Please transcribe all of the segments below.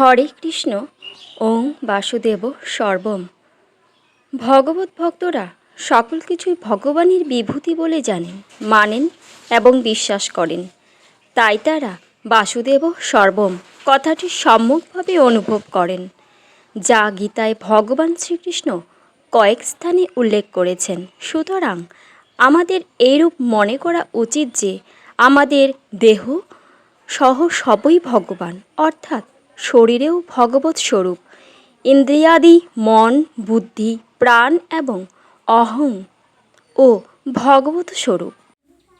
হরে কৃষ্ণ, ওং বাসুদেব সর্বম। ভগবত ভক্তরা সকল কিছুই ভগবানের বিভূতি বলে জানেন, মানেন এবং বিশ্বাস করেন। তাই তারা বাসুদেব সর্বম কথাটি সম্যকভাবে অনুভব করেন, যা গীতায় ভগবান শ্রীকৃষ্ণ কয়েক স্থানে উল্লেখ করেছেন। সুতরাং আমাদের এইরূপ মনে করা উচিত যে আমাদের দেহ সহ সবই ভগবান, অর্থাৎ শরীরেও ভগবত স্বরূপ। ইন্দ্রিয়াদি, মন, বুদ্ধি, প্রাণ এবং অহং ও ভগবত স্বরূপ।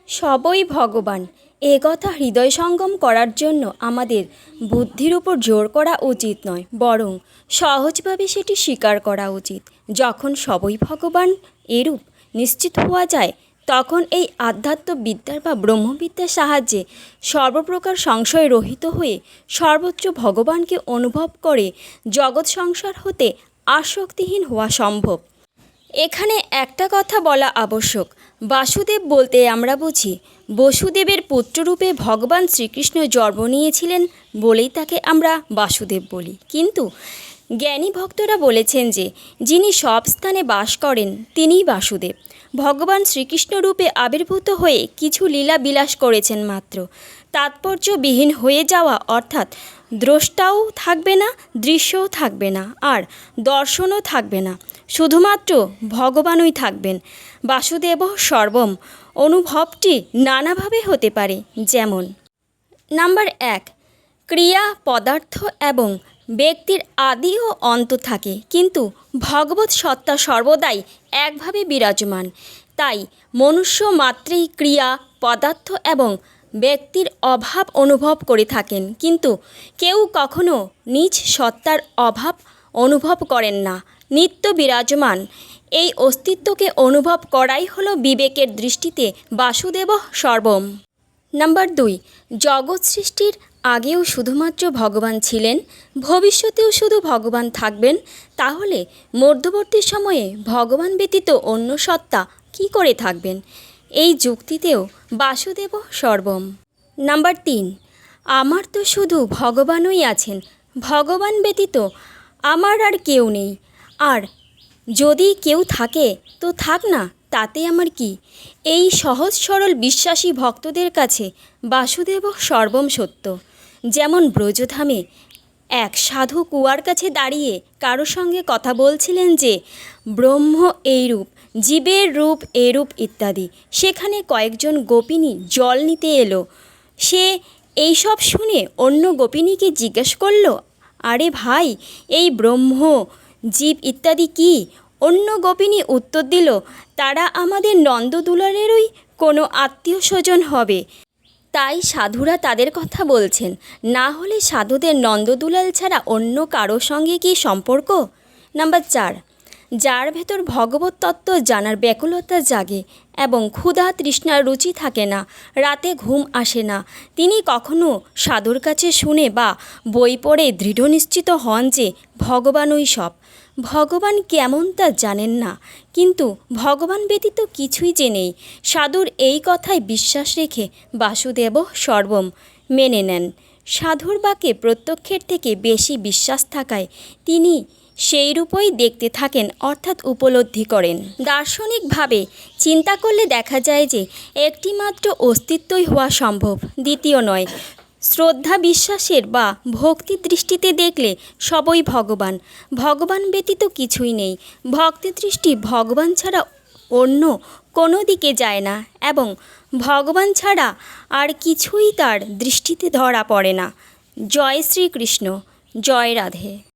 সবই ভগবান। এ কথা হৃদয় সঙ্গম করার জন্য আমাদের বুদ্ধির উপর জোর করা উচিত নয়, বরং সহজভাবে সেটি স্বীকার করা উচিত। যখন সবই ভগবান এরূপ নিশ্চিত হওয়া যায় তখন এই আধ্যাত্ম বিদ্যার বা ব্রহ্মবিদ্যার সাহায্যে সর্বপ্রকার সংশয় রহিত হয়ে সর্বোচ্চ ভগবানকে অনুভব করে জগৎ সংসার হতে আসক্তিহীন হওয়া সম্ভব। এখানে একটা কথা বলা আবশ্যক। বাসুদেব বলতে আমরা বুঝি, বসুদেবের পুত্ররূপে ভগবান শ্রীকৃষ্ণ জন্ম নিয়েছিলেন বলেই তাকে আমরা বাসুদেব বলি। কিন্তু জ্ঞানী ভক্তরা বলেছেন যে, যিনি সব স্থানে বাস করেন, তিনিই বাসুদেব। ভগবান শ্রীকৃষ্ণ রূপে আবির্ভূত হয়ে কিছু লীলা বিলাস করেছেন মাত্র। তাৎপর্যবিহীন হয়ে যাওয়া অর্থাৎ দ্রষ্টাও থাকবে না, দৃশ্যও থাকবে না, আর দর্শনও থাকবে না। শুধুমাত্র ভগবানই থাকবেন। বাসুদেব সর্বম। অনুভবটি নানাভাবে হতে পারে, যেমন নাম্বার এক, ক্রিয়া, পদার্থ এবং ব্যক্তির আদি ও অন্ত থাকে। কিন্তু ভগবত সত্তা সর্বদাই একভাবে বিরাজমান। তাই মনুষ্য মাত্রেই ক্রিয়া, পদার্থ এবং ব্যক্তির অভাব অনুভব করে থাকেন। কিন্তু কেউ কখনো নিজ সত্তার অভাব অনুভব করেন না। নিত্য বিরাজমান। এই অস্তিত্বকে অনুভব করাই হলো বিবেকের দৃষ্টিতে বাসুদেব সর্বম। নাম্বার দুই, জগৎ সৃষ্টির আগেও শুধুমাত্র ভগবান ছিলেন, ভবিষ্যতেও শুধু ভগবান থাকবেন, তাহলে মধ্যবর্তী সময়ে ভগবান ব্যতীত অন্য সত্তা কি করে থাকবেন? এই যুক্তিতেও বাসুদেব সর্বম। নাম্বার তিন, আমার তো শুধু ভগবানই আছেন, ভগবান ব্যতীত আমার আর কেউ নেই, আর যদি কেউ থাকে, তো থাক না। তাতে আমার কি? এই সহজ সরল বিশ্বাসী ভক্তদের কাছে বাসুদেব সর্বম সত্য। যেমন ব্রজধামে এক সাধু কুয়ার কাছে দাঁড়িয়ে কারও সঙ্গে কথা বলছিলেন যে, ব্রহ্ম এই রূপ জীবের রূপ এরূপ ইত্যাদি। সেখানে কয়েকজন গোপিনী জল নিতে এলো। সে এইসব শুনে অন্য গোপিনীকে জিজ্ঞেস করল, আরে ভাই, এই ব্রহ্ম, জীব ইত্যাদি কি? অন্য গোপিনী উত্তর দিল, তারা আমাদের নন্দদুলারেরই কোনো আত্মীয় স্বজন হবে। তাই সাধুরা তাদের কথা বলছেন, না হলে সাধুদের নন্দদুলাল ছাড়া অন্য কারও সঙ্গে কি সম্পর্ক? নাম্বার চার যার ভেতর ভগবত তত্ত্ব জানার ব্যাকুলতা জাগে এবং ক্ষুধা তৃষ্ণার রুচি থাকে না, রাতে ঘুম আসে না। তিনি কখনো সাধুর কাছে শুনে বা বই পড়ে দৃঢ় নিশ্চিত হন যে ভগবানই সব। ভগবান কেমন তা জানেন না, কিন্তু ভগবান ব্যতীত কিছুই যে নেই। সাধুর এই কথায় বিশ্বাস রেখে বাসুদেব সর্বম মেনে নেন। সাধুর বাকে প্রত্যক্ষের থেকে বেশি বিশ্বাস থাকায় তিনি সেই রূপই দেখতে থাকেন, অর্থাৎ উপলব্ধি করেন। দার্শনিকভাবে চিন্তা করলে দেখা যায় যে, একটিমাত্র অস্তিত্বই হওয়া সম্ভব, দ্বিতীয় নয়। শ্রদ্ধা বিশ্বাসের বা ভক্তি দৃষ্টিতে দেখলে সবই ভগবান। ভগবান ব্যতীত কিছুই নেই। ভক্তি দৃষ্টি ভগবান ছাড়া অন্য কোনো দিকে যায় না এবং ভগবান ছাড়া আর কিছুই তার দৃষ্টিতে ধরা পড়ে না। জয় শ্রীকৃষ্ণ। জয় রাধে।